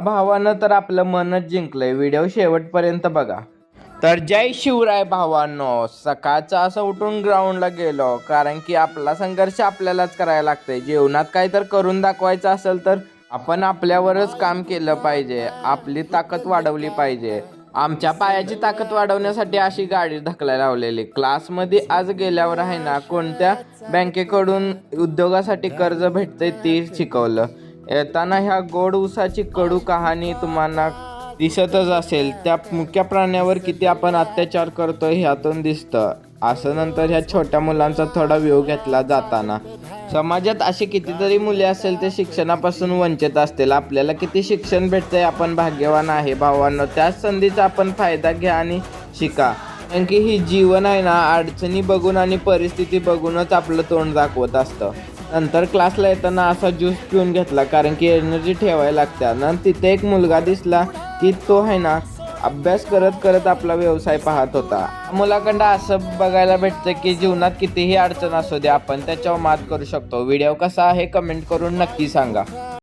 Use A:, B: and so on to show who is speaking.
A: भावानं तर आपलं मनच जिंकलंय. व्हिडिओ शेवटपर्यंत बघा. तर जय शिवराय भावांनो. सकाळचं असं उठून ग्राउंडला गेलो. कारण की आपला संघर्ष आपल्यालाच करायला लागतंय. जीवनात काय तर करून दाखवायचं असेल तर आपण आपल्यावरच काम केलं पाहिजे. आपली ताकद वाढवली पाहिजे. आमच्या पायाची ताकद वाढवण्यासाठी अशी गाडी ढकलायला लावलेली. क्लासमध्ये आज गेल्यावर आहे ना कोणत्या बँकेकडून उद्योगासाठी कर्ज भेटतंय ते शिकवलं. येताना ह्या गोड उसाची कडू कहाणी तुम्हाला दिसतच असेल. त्या मुख्य प्राण्यावर किती आपण अत्याचार करतोय ह्यातून दिसतं. असं नंतर ह्या छोट्या मुलांचा थोडा व्यू घेतला जाताना. समाजात अशी कितीतरी मुले असेल ते शिक्षणापासून वंचित असतील. आपल्याला किती शिक्षण भेटतंय आपण भाग्यवान आहे भावांनो. त्याच संधीचा आपण फायदा घ्या आणि शिका. कारण की ही जीवन आहे ना अडचणी बघून आणि परिस्थिती बघूनच आपलं तोंड दाखवत असतं. नंतर क्लासला येताना असा ज्यूस पिऊन घेतला कारण की एनर्जी ठेवायला लागत्या नंतर तिथे एक मुलगा दिसला की तो आहे ना अभ्यास करत करत आपला व्यवसाय पाहत होता. मुलाकडं असं बघायला भेटतं की जीवनात कितीही अडचण असू दे आपण त्याच्यावर मात करू शकतो. व्हिडिओ कसा आहे कमेंट करून नक्की सांगा.